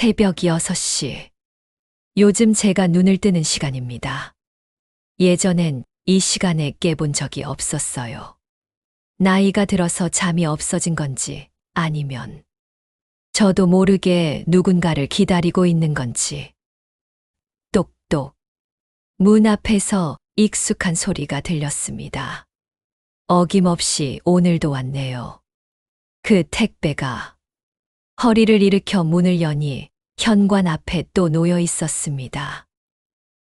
새벽 6시. 요즘 제가 눈을 뜨는 시간입니다. 예전엔 이 시간에 깨본 적이 없었어요. 나이가 들어서 잠이 없어진 건지 아니면 저도 모르게 누군가를 기다리고 있는 건지. 똑똑. 문 앞에서 익숙한 소리가 들렸습니다. 어김없이 오늘도 왔네요. 그 택배가 허리를 일으켜 문을 여니 현관 앞에 또 놓여 있었습니다.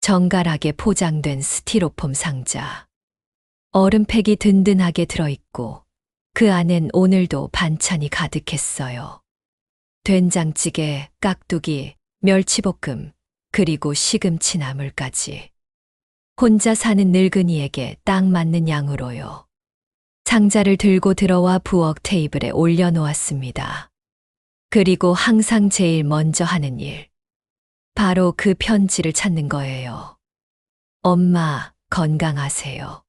정갈하게 포장된 스티로폼 상자. 얼음팩이 든든하게 들어있고 그 안엔 오늘도 반찬이 가득했어요. 된장찌개, 깍두기, 멸치볶음, 그리고 시금치 나물까지. 혼자 사는 늙은이에게 딱 맞는 양으로요. 상자를 들고 들어와 부엌 테이블에 올려놓았습니다. 그리고 항상 제일 먼저 하는 일. 바로 그 편지를 찾는 거예요. 엄마, 건강하세요.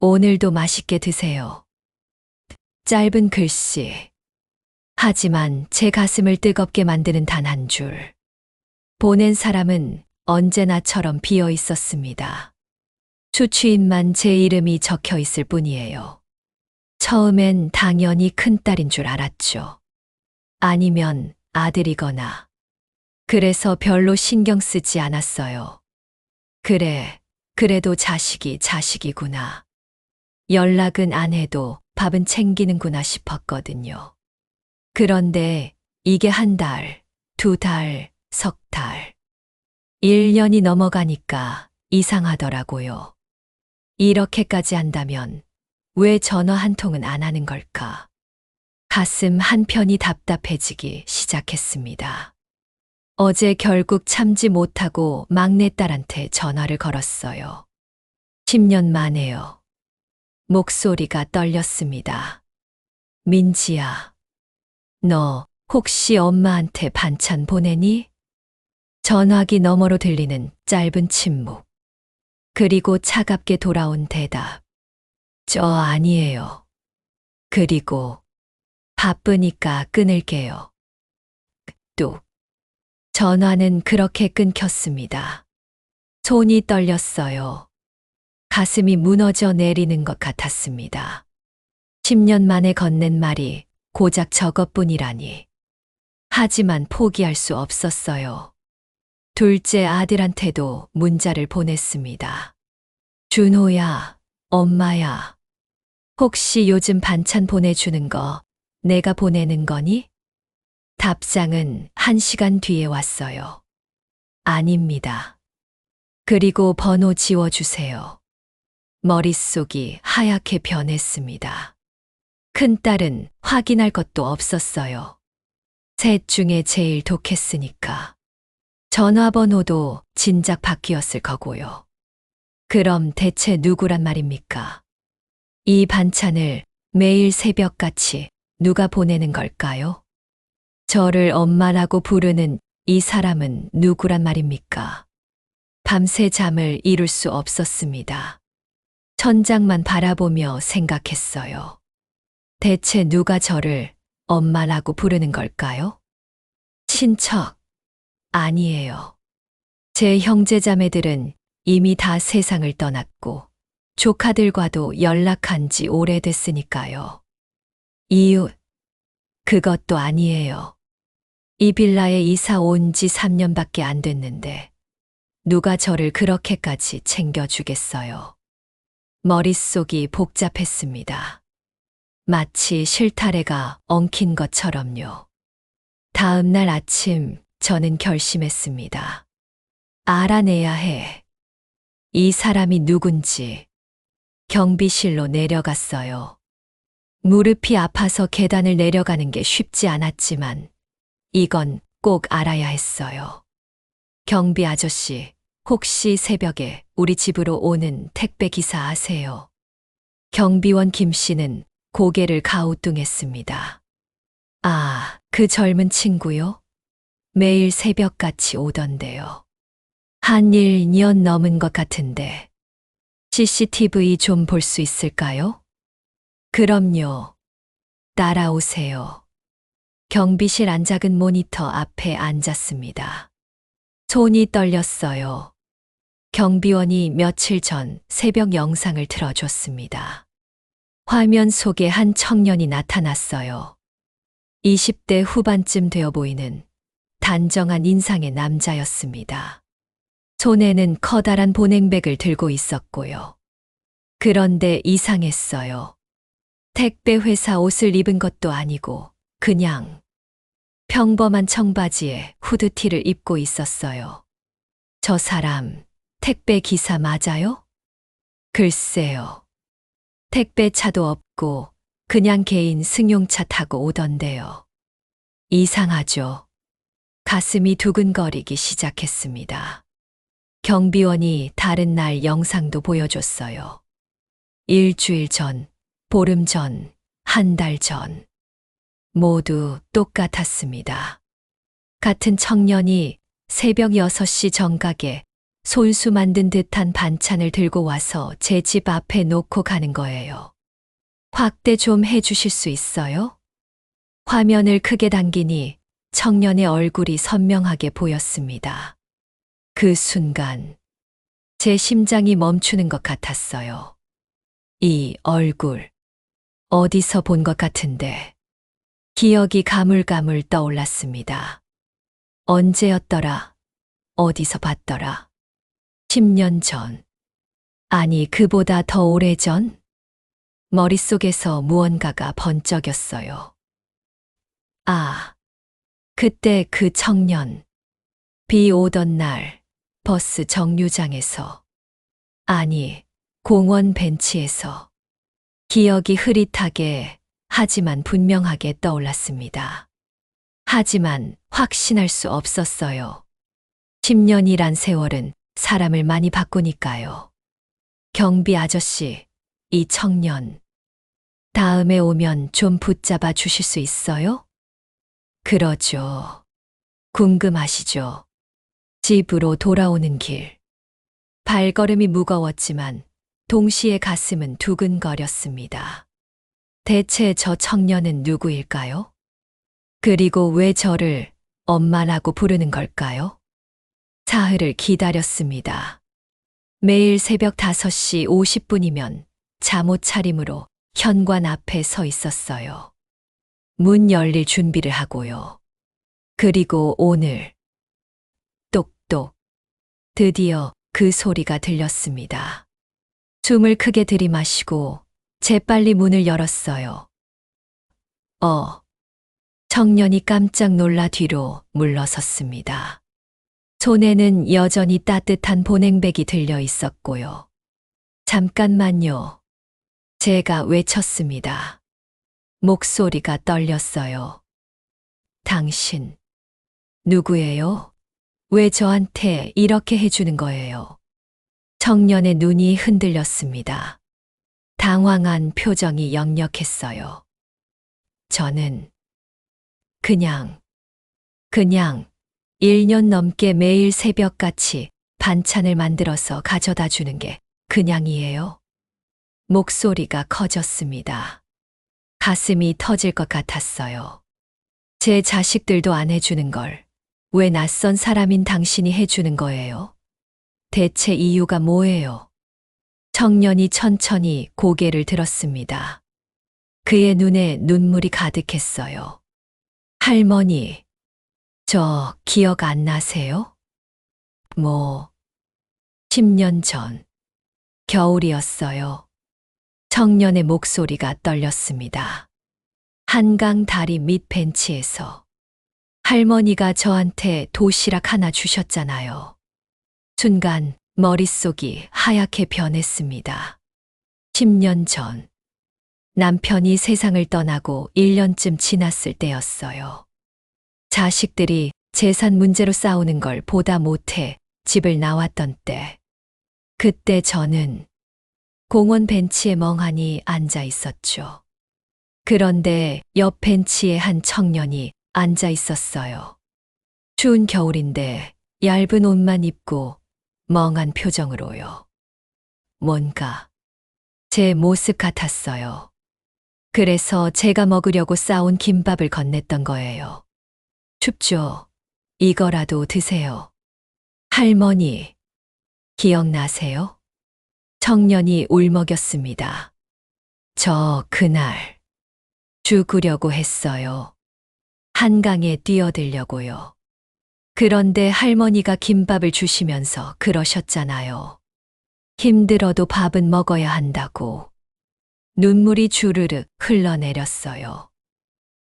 오늘도 맛있게 드세요. 짧은 글씨. 하지만 제 가슴을 뜨겁게 만드는 단 한 줄. 보낸 사람은 언제나처럼 비어 있었습니다. 추추인만 제 이름이 적혀 있을 뿐이에요. 처음엔 당연히 큰딸인 줄 알았죠. 아니면 아들이거나. 그래서 별로 신경 쓰지 않았어요. 그래, 그래도 자식이 자식이구나. 연락은 안 해도 밥은 챙기는구나 싶었거든요. 그런데 이게 한 달, 두 달, 석 달. 1년이 넘어가니까 이상하더라고요. 이렇게까지 한다면 왜 전화 한 통은 안 하는 걸까? 가슴 한편이 답답해지기 시작했습니다. 어제 결국 참지 못하고 막내딸한테 전화를 걸었어요. 10년 만에요. 목소리가 떨렸습니다. 민지야, 너 혹시 엄마한테 반찬 보내니? 전화기 너머로 들리는 짧은 침묵. 그리고 차갑게 돌아온 대답. 저 아니에요. 그리고 바쁘니까 끊을게요. 뚝. 전화는 그렇게 끊겼습니다. 손이 떨렸어요. 가슴이 무너져 내리는 것 같았습니다. 10년 만에 건넨 말이 고작 저것뿐이라니. 하지만 포기할 수 없었어요. 둘째 아들한테도 문자를 보냈습니다. 준호야, 엄마야. 혹시 요즘 반찬 보내주는 거 내가 보내는 거니? 답장은 한 시간 뒤에 왔어요. 아닙니다. 그리고 번호 지워주세요. 머릿속이 하얗게 변했습니다. 큰딸은 확인할 것도 없었어요. 셋 중에 제일 독했으니까. 전화번호도 진작 바뀌었을 거고요. 그럼 대체 누구란 말입니까? 이 반찬을 매일 새벽같이 누가 보내는 걸까요? 저를 엄마라고 부르는 이 사람은 누구란 말입니까? 밤새 잠을 이룰 수 없었습니다. 천장만 바라보며 생각했어요. 대체 누가 저를 엄마라고 부르는 걸까요? 친척. 아니에요. 제 형제자매들은 이미 다 세상을 떠났고 조카들과도 연락한 지 오래됐으니까요. 이웃. 그것도 아니에요. 이 빌라에 이사 온 지 3년밖에 안 됐는데 누가 저를 그렇게까지 챙겨주겠어요. 머릿속이 복잡했습니다. 마치 실타래가 엉킨 것처럼요. 다음 날 아침 저는 결심했습니다. 알아내야 해. 이 사람이 누군지 경비실로 내려갔어요. 무릎이 아파서 계단을 내려가는 게 쉽지 않았지만 이건 꼭 알아야 했어요. 경비 아저씨, 혹시 새벽에 우리 집으로 오는 택배 기사 아세요? 경비원 김 씨는 고개를 가우뚱했습니다. 아, 그 젊은 친구요? 매일 새벽같이 오던데요. 한 1년 넘은 것 같은데. CCTV 좀 볼 수 있을까요? 그럼요. 따라오세요. 경비실 안 작은 모니터 앞에 앉았습니다. 손이 떨렸어요. 경비원이 며칠 전 새벽 영상을 틀어줬습니다. 화면 속에 한 청년이 나타났어요. 20대 후반쯤 되어 보이는 단정한 인상의 남자였습니다. 손에는 커다란 보냉백을 들고 있었고요. 그런데 이상했어요. 택배 회사 옷을 입은 것도 아니고 그냥 평범한 청바지에 후드티를 입고 있었어요. 저 사람 택배 기사 맞아요? 글쎄요. 택배 차도 없고 그냥 개인 승용차 타고 오던데요. 이상하죠. 가슴이 두근거리기 시작했습니다. 경비원이 다른 날 영상도 보여줬어요. 일주일 전, 보름 전, 한 달 전. 모두 똑같았습니다. 같은 청년이 새벽 6시 정각에 손수 만든 듯한 반찬을 들고 와서 제 집 앞에 놓고 가는 거예요. 확대 좀 해주실 수 있어요? 화면을 크게 당기니 청년의 얼굴이 선명하게 보였습니다. 그 순간 제 심장이 멈추는 것 같았어요. 이 얼굴 어디서 본 것 같은데 기억이 가물가물 떠올랐습니다. 언제였더라? 어디서 봤더라? 10년 전. 아니, 그보다 더 오래 전? 머릿속에서 무언가가 번쩍였어요. 아, 그때 그 청년. 비 오던 날, 버스 정류장에서. 아니, 공원 벤치에서. 기억이 흐릿하게, 하지만 분명하게 떠올랐습니다. 하지만 확신할 수 없었어요. 10년이란 세월은 사람을 많이 바꾸니까요. 경비 아저씨, 이 청년. 다음에 오면 좀 붙잡아 주실 수 있어요? 그러죠. 궁금하시죠? 집으로 돌아오는 길. 발걸음이 무거웠지만 동시에 가슴은 두근거렸습니다. 대체 저 청년은 누구일까요? 그리고 왜 저를 엄마라고 부르는 걸까요? 사흘을 기다렸습니다. 매일 새벽 5시 50분이면 잠옷 차림으로 현관 앞에 서 있었어요. 문 열릴 준비를 하고요. 그리고 오늘 똑똑 드디어 그 소리가 들렸습니다. 숨을 크게 들이마시고 재빨리 문을 열었어요. 어. 청년이 깜짝 놀라 뒤로 물러섰습니다. 손에는 여전히 따뜻한 보냉백이 들려 있었고요. 잠깐만요. 제가 외쳤습니다. 목소리가 떨렸어요. 당신, 누구예요? 왜 저한테 이렇게 해주는 거예요? 청년의 눈이 흔들렸습니다. 당황한 표정이 역력했어요. 저는 그냥, 그냥 1년 넘게 매일 새벽같이 반찬을 만들어서 가져다 주는 게 그냥이에요. 목소리가 커졌습니다. 가슴이 터질 것 같았어요. 제 자식들도 안 해주는 걸 왜 낯선 사람인 당신이 해주는 거예요? 대체 이유가 뭐예요? 청년이 천천히 고개를 들었습니다. 그의 눈에 눈물이 가득했어요. 할머니, 저 기억 안 나세요? 뭐, 10년 전, 겨울이었어요. 청년의 목소리가 떨렸습니다. 한강 다리 밑 벤치에서 할머니가 저한테 도시락 하나 주셨잖아요. 순간 머릿속이 하얗게 변했습니다. 10년 전, 남편이 세상을 떠나고 1년쯤 지났을 때였어요. 자식들이 재산 문제로 싸우는 걸 보다 못해 집을 나왔던 때. 그때 저는 공원 벤치에 멍하니 앉아 있었죠. 그런데 옆 벤치에 한 청년이 앉아 있었어요. 추운 겨울인데 얇은 옷만 입고 멍한 표정으로요. 뭔가 제 모습 같았어요. 그래서 제가 먹으려고 싸온 김밥을 건넸던 거예요. 춥죠? 이거라도 드세요. 할머니, 기억나세요? 청년이 울먹였습니다. 저 그날 죽으려고 했어요. 한강에 뛰어들려고요. 그런데 할머니가 김밥을 주시면서 그러셨잖아요. 힘들어도 밥은 먹어야 한다고. 눈물이 주르륵 흘러내렸어요.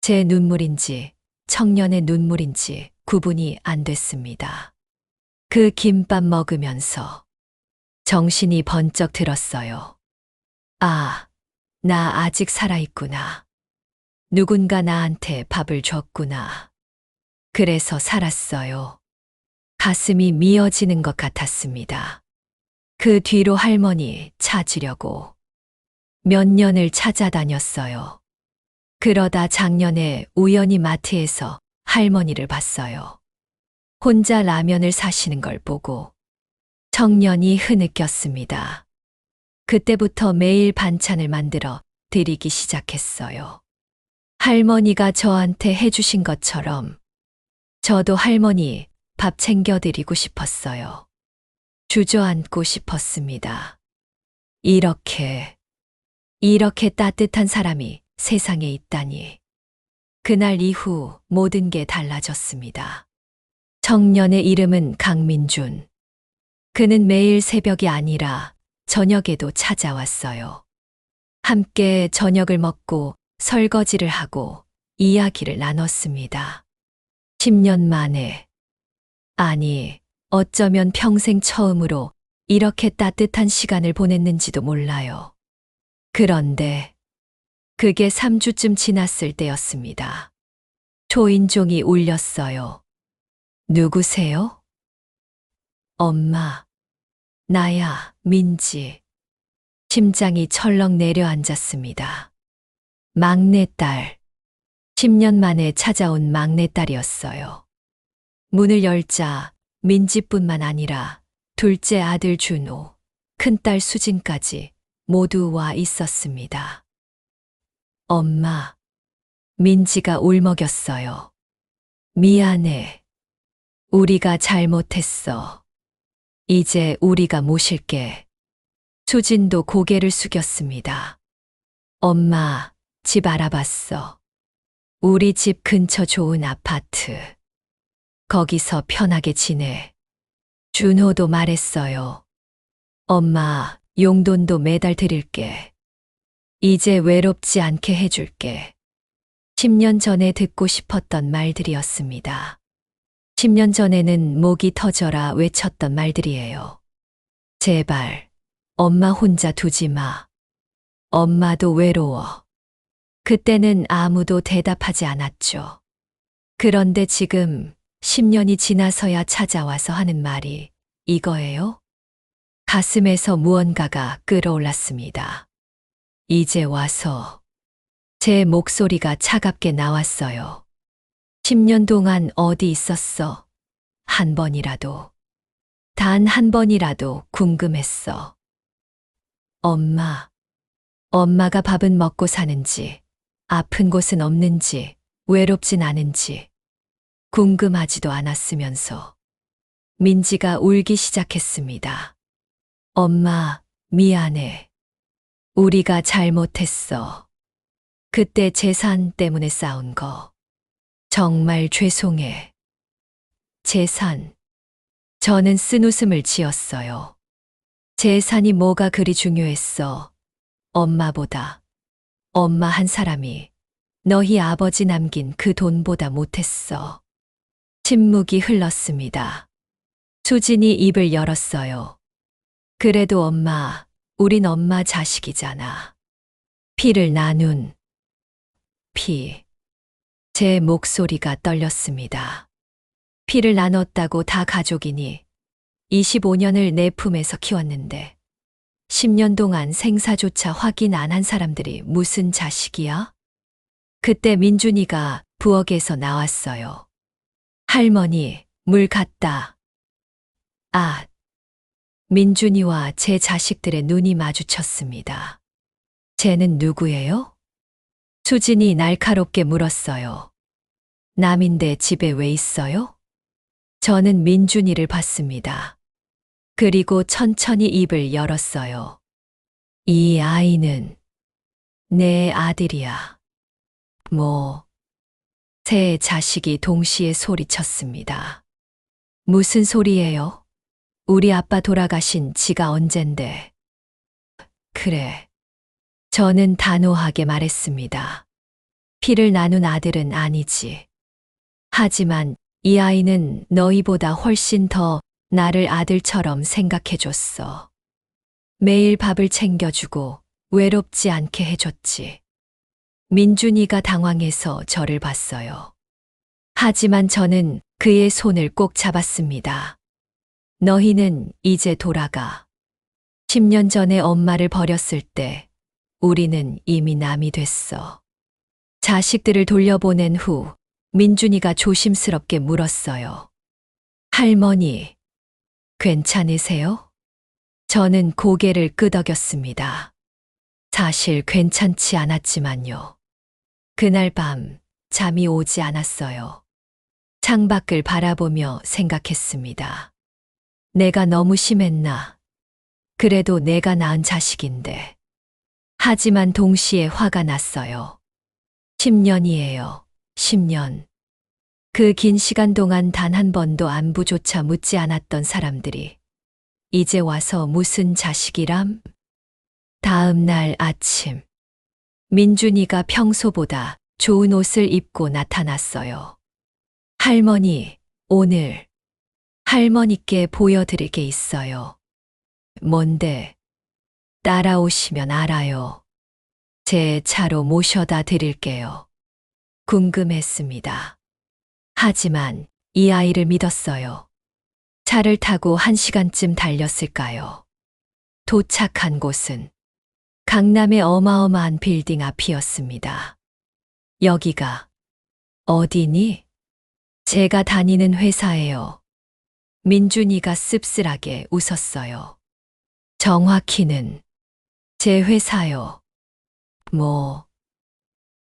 제 눈물인지 청년의 눈물인지 구분이 안 됐습니다. 그 김밥 먹으면서 정신이 번쩍 들었어요. 아, 나 아직 살아있구나. 누군가 나한테 밥을 줬구나. 그래서 살았어요. 가슴이 미어지는 것 같았습니다. 그 뒤로 할머니 찾으려고 몇 년을 찾아다녔어요. 그러다 작년에 우연히 마트에서 할머니를 봤어요. 혼자 라면을 사시는 걸 보고 청년이 흐느꼈습니다. 그때부터 매일 반찬을 만들어 드리기 시작했어요. 할머니가 저한테 해주신 것처럼 저도 할머니 밥 챙겨드리고 싶었어요. 주저앉고 싶었습니다. 이렇게, 이렇게 따뜻한 사람이 세상에 있다니. 그날 이후 모든 게 달라졌습니다. 청년의 이름은 강민준. 그는 매일 새벽이 아니라 저녁에도 찾아왔어요. 함께 저녁을 먹고 설거지를 하고 이야기를 나눴습니다. 10년 만에, 아니, 어쩌면 평생 처음으로 이렇게 따뜻한 시간을 보냈는지도 몰라요. 그런데 그게 3주쯤 지났을 때였습니다. 초인종이 울렸어요. 누구세요? 엄마. 나야, 민지. 심장이 철렁 내려앉았습니다. 막내딸. 10년 만에 찾아온 막내딸이었어요. 문을 열자 민지뿐만 아니라 둘째 아들 준호, 큰딸 수진까지 모두 와 있었습니다. 엄마, 민지가 울먹였어요. 미안해. 우리가 잘못했어. 이제 우리가 모실게. 수진도 고개를 숙였습니다. 엄마, 집 알아봤어. 우리 집 근처 좋은 아파트. 거기서 편하게 지내. 준호도 말했어요. 엄마, 용돈도 매달 드릴게. 이제 외롭지 않게 해줄게. 10년 전에 듣고 싶었던 말들이었습니다. 10년 전에는 목이 터져라 외쳤던 말들이에요. 제발, 엄마 혼자 두지 마. 엄마도 외로워. 그때는 아무도 대답하지 않았죠. 그런데 지금 10년이 지나서야 찾아와서 하는 말이 이거예요? 가슴에서 무언가가 끌어올랐습니다. 이제 와서 제 목소리가 차갑게 나왔어요. 10년 동안 어디 있었어? 한 번이라도. 단 한 번이라도 궁금했어. 엄마. 엄마가 밥은 먹고 사는지, 아픈 곳은 없는지, 외롭진 않은지, 궁금하지도 않았으면서. 민지가 울기 시작했습니다. 엄마, 미안해. 우리가 잘못했어. 그때 재산 때문에 싸운 거. 정말 죄송해. 재산. 저는 쓴 웃음을 지었어요. 재산이 뭐가 그리 중요했어. 엄마보다. 엄마 한 사람이 너희 아버지 남긴 그 돈보다 못했어. 침묵이 흘렀습니다. 수진이 입을 열었어요. 그래도 엄마, 우린 엄마 자식이잖아. 피를 나눈 피. 제 목소리가 떨렸습니다. 피를 나눴다고 다 가족이니 25년을 내 품에서 키웠는데 10년 동안 생사조차 확인 안 한 사람들이 무슨 자식이야? 그때 민준이가 부엌에서 나왔어요. 할머니, 물 갖다. 아, 민준이와 제 자식들의 눈이 마주쳤습니다. 쟤는 누구예요? 수진이 날카롭게 물었어요. 남인데 집에 왜 있어요? 저는 민준이를 봤습니다. 그리고 천천히 입을 열었어요. 이 아이는 내 아들이야. 뭐, 세 자식이 동시에 소리쳤습니다. 무슨 소리예요? 우리 아빠 돌아가신 지가 언젠데. 그래. 저는 단호하게 말했습니다. 피를 나눈 아들은 아니지. 하지만 이 아이는 너희보다 훨씬 더 나를 아들처럼 생각해줬어. 매일 밥을 챙겨주고 외롭지 않게 해줬지. 민준이가 당황해서 저를 봤어요. 하지만 저는 그의 손을 꼭 잡았습니다. 너희는 이제 돌아가. 10년 전에 엄마를 버렸을 때 우리는 이미 남이 됐어. 자식들을 돌려보낸 후 민준이가 조심스럽게 물었어요. 할머니, 괜찮으세요? 저는 고개를 끄덕였습니다. 사실 괜찮지 않았지만요. 그날 밤 잠이 오지 않았어요. 창밖을 바라보며 생각했습니다. 내가 너무 심했나? 그래도 내가 낳은 자식인데. 하지만 동시에 화가 났어요. 10년이에요. 10년. 그 긴 시간 동안 단 한 번도 안부조차 묻지 않았던 사람들이 이제 와서 무슨 자식이람? 다음 날 아침. 민준이가 평소보다 좋은 옷을 입고 나타났어요. 할머니, 오늘 할머니께 보여드릴 게 있어요. 뭔데? 따라오시면 알아요. 제 차로 모셔다 드릴게요. 궁금했습니다. 하지만 이 아이를 믿었어요. 차를 타고 한 시간쯤 달렸을까요? 도착한 곳은 강남의 어마어마한 빌딩 앞이었습니다. 여기가 어디니? 제가 다니는 회사예요. 민준이가 씁쓸하게 웃었어요. 정확히는 제 회사요. 뭐,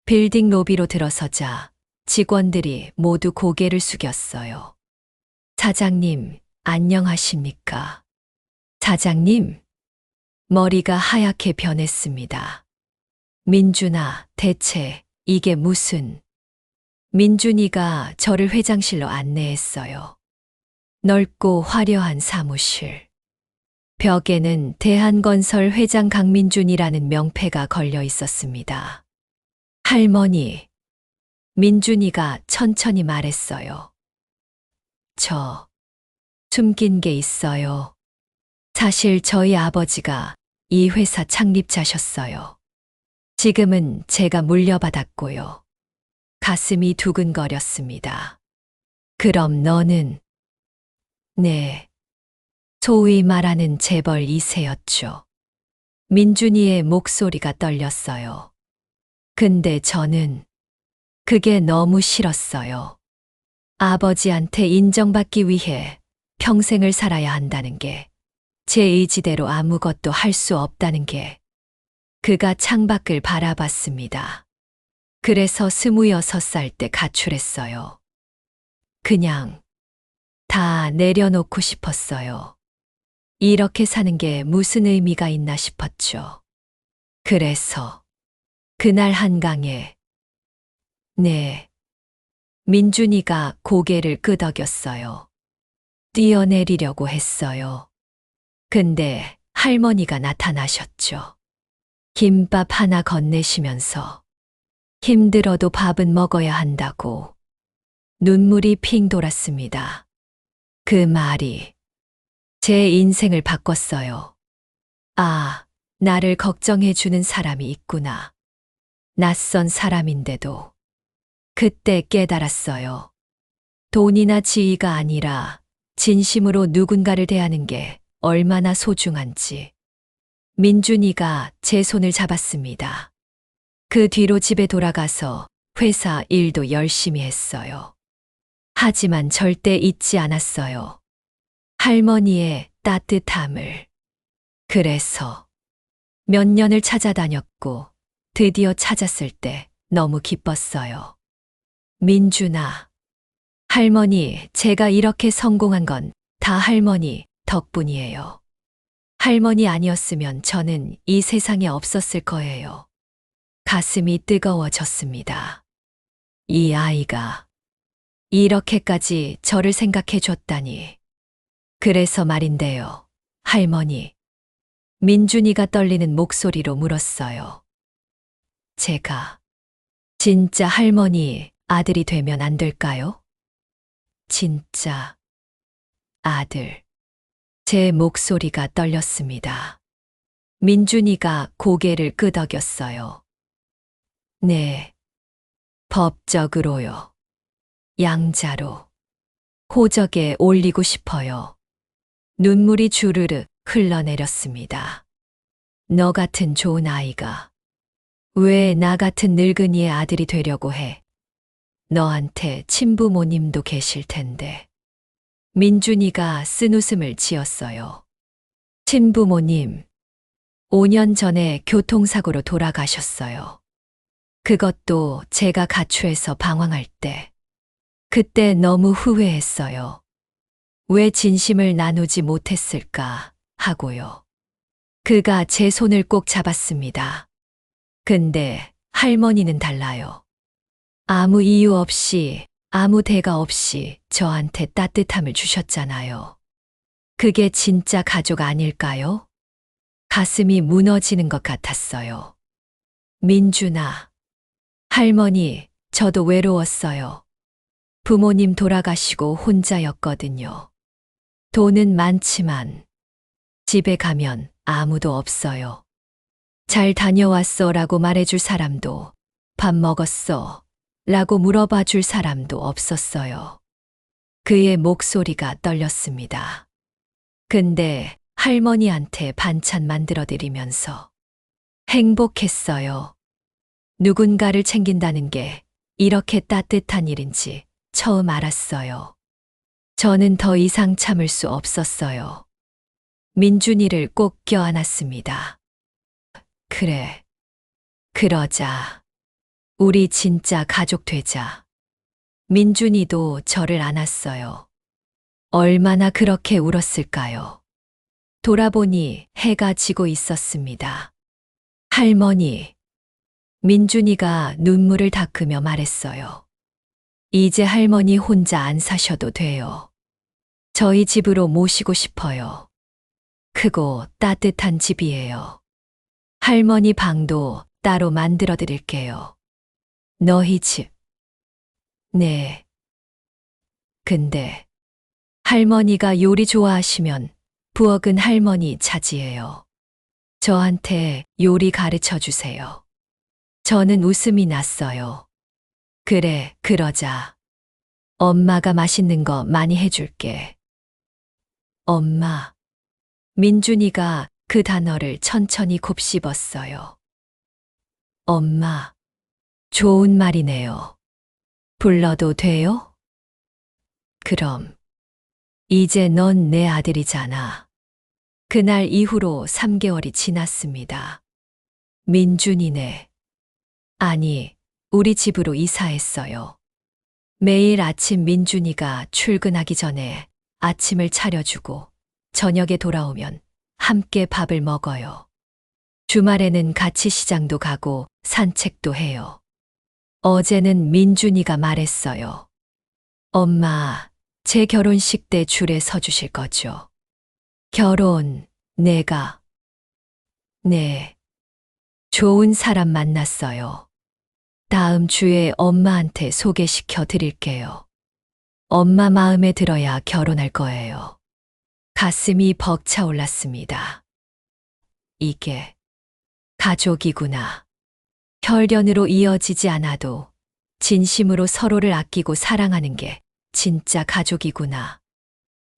빌딩 로비로 들어서자 직원들이 모두 고개를 숙였어요. 사장님, 안녕하십니까? 사장님, 머리가 하얗게 변했습니다. 민준아, 대체 이게 무슨... 민준이가 저를 회장실로 안내했어요. 넓고 화려한 사무실. 벽에는 대한건설 회장 강민준이라는 명패가 걸려 있었습니다. 할머니, 민준이가 천천히 말했어요. 저, 숨긴 게 있어요. 사실 저희 아버지가 이 회사 창립자셨어요. 지금은 제가 물려받았고요. 가슴이 두근거렸습니다. 그럼 너는? 네. 소위 말하는 재벌 2세였죠. 민준이의 목소리가 떨렸어요. 근데 저는 그게 너무 싫었어요. 아버지한테 인정받기 위해 평생을 살아야 한다는 게, 제 의지대로 아무것도 할 수 없다는 게, 그가 창밖을 바라봤습니다. 그래서 스무여섯 살 때 가출했어요. 그냥 다 내려놓고 싶었어요. 이렇게 사는 게 무슨 의미가 있나 싶었죠. 그래서 그날 한강에 네 민준이가 고개를 끄덕였어요. 뛰어내리려고 했어요. 근데 할머니가 나타나셨죠. 김밥 하나 건네시면서 힘들어도 밥은 먹어야 한다고 눈물이 핑 돌았습니다. 그 말이 제 인생을 바꿨어요. 아, 나를 걱정해주는 사람이 있구나. 낯선 사람인데도. 그때 깨달았어요. 돈이나 지위가 아니라 진심으로 누군가를 대하는 게 얼마나 소중한지. 민준이가 제 손을 잡았습니다. 그 뒤로 집에 돌아가서 회사 일도 열심히 했어요. 하지만 절대 잊지 않았어요. 할머니의 따뜻함을. 그래서 몇 년을 찾아다녔고 드디어 찾았을 때 너무 기뻤어요. 민준아. 할머니, 제가 이렇게 성공한 건 다 할머니 덕분이에요. 할머니 아니었으면 저는 이 세상에 없었을 거예요. 가슴이 뜨거워졌습니다. 이 아이가 이렇게까지 저를 생각해 줬다니. 그래서 말인데요. 할머니. 민준이가 떨리는 목소리로 물었어요. 제가 진짜 할머니 아들이 되면 안 될까요? 진짜 아들. 제 목소리가 떨렸습니다. 민준이가 고개를 끄덕였어요. 네. 법적으로요. 양자로. 호적에 올리고 싶어요. 눈물이 주르르 흘러내렸습니다. 너 같은 좋은 아이가 왜 나 같은 늙은이의 아들이 되려고 해? 너한테 친부모님도 계실 텐데. 민준이가 쓴 웃음을 지었어요. 친부모님, 5년 전에 교통사고로 돌아가셨어요. 그것도 제가 가출해서 방황할 때. 그때 너무 후회했어요. 왜 진심을 나누지 못했을까 하고요. 그가 제 손을 꼭 잡았습니다. 근데 할머니는 달라요. 아무 이유 없이, 아무 대가 없이 저한테 따뜻함을 주셨잖아요. 그게 진짜 가족 아닐까요? 가슴이 무너지는 것 같았어요. 민준아, 할머니, 저도 외로웠어요. 부모님 돌아가시고 혼자였거든요. 돈은 많지만 집에 가면 아무도 없어요. 잘 다녀왔어 라고 말해줄 사람도 밥 먹었어 라고 물어봐 줄 사람도 없었어요. 그의 목소리가 떨렸습니다. 근데 할머니한테 반찬 만들어 드리면서 행복했어요. 누군가를 챙긴다는 게 이렇게 따뜻한 일인지 처음 알았어요. 저는 더 이상 참을 수 없었어요. 민준이를 꼭 껴안았습니다. 그래. 그러자. 우리 진짜 가족 되자. 민준이도 저를 안았어요. 얼마나 그렇게 울었을까요? 돌아보니 해가 지고 있었습니다. 할머니. 민준이가 눈물을 닦으며 말했어요. 이제 할머니 혼자 안 사셔도 돼요. 저희 집으로 모시고 싶어요. 크고 따뜻한 집이에요. 할머니 방도 따로 만들어 드릴게요. 너희 집. 네. 근데 할머니가 요리 좋아하시면 부엌은 할머니 차지예요. 저한테 요리 가르쳐 주세요. 저는 웃음이 났어요. 그래, 그러자. 엄마가 맛있는 거 많이 해줄게. 엄마. 민준이가 그 단어를 천천히 곱씹었어요. 엄마. 좋은 말이네요. 불러도 돼요? 그럼. 이제 넌 내 아들이잖아. 그날 이후로 3개월이 지났습니다. 민준이네. 아니, 우리 집으로 이사했어요. 매일 아침 민준이가 출근하기 전에 아침을 차려주고 저녁에 돌아오면 함께 밥을 먹어요. 주말에는 같이 시장도 가고 산책도 해요. 어제는 민준이가 말했어요. 엄마, 제 결혼식 때 줄에 서주실 거죠? 결혼, 내가. 네. 좋은 사람 만났어요. 다음 주에 엄마한테 소개시켜 드릴게요. 엄마 마음에 들어야 결혼할 거예요. 가슴이 벅차올랐습니다. 이게 가족이구나. 혈연으로 이어지지 않아도 진심으로 서로를 아끼고 사랑하는 게 진짜 가족이구나.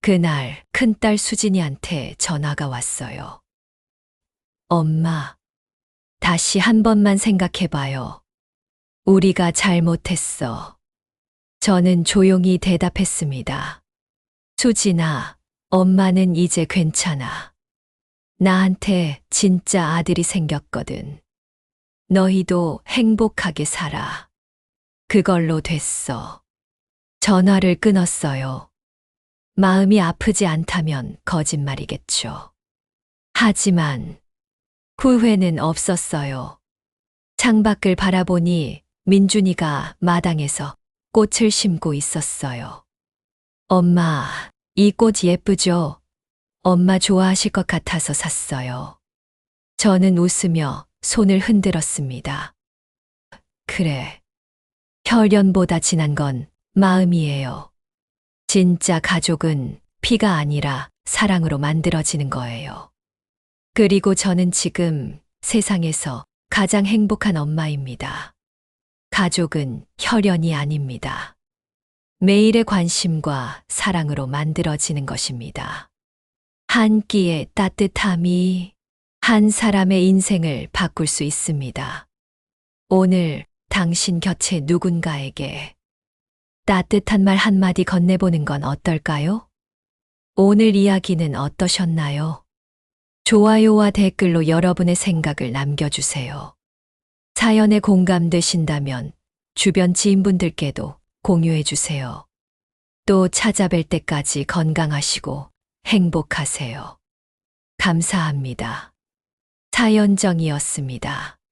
그날 큰딸 수진이한테 전화가 왔어요. 엄마, 다시 한 번만 생각해봐요. 우리가 잘못했어. 저는 조용히 대답했습니다. 수진아, 엄마는 이제 괜찮아. 나한테 진짜 아들이 생겼거든. 너희도 행복하게 살아. 그걸로 됐어. 전화를 끊었어요. 마음이 아프지 않다면 거짓말이겠죠. 하지만 후회는 없었어요. 창밖을 바라보니 민준이가 마당에서 꽃을 심고 있었어요. 엄마, 이 꽃 예쁘죠? 엄마 좋아하실 것 같아서 샀어요. 저는 웃으며 손을 흔들었습니다. 그래. 혈연보다 진한 건 마음이에요. 진짜 가족은 피가 아니라 사랑으로 만들어지는 거예요. 그리고 저는 지금 세상에서 가장 행복한 엄마입니다. 가족은 혈연이 아닙니다. 매일의 관심과 사랑으로 만들어지는 것입니다. 한 끼의 따뜻함이 한 사람의 인생을 바꿀 수 있습니다. 오늘 당신 곁에 누군가에게 따뜻한 말 한마디 건네보는 건 어떨까요? 오늘 이야기는 어떠셨나요? 좋아요와 댓글로 여러분의 생각을 남겨주세요. 사연에 공감되신다면 주변 지인분들께도 공유해주세요. 또 찾아뵐 때까지 건강하시고 행복하세요. 감사합니다. 사연정이었습니다.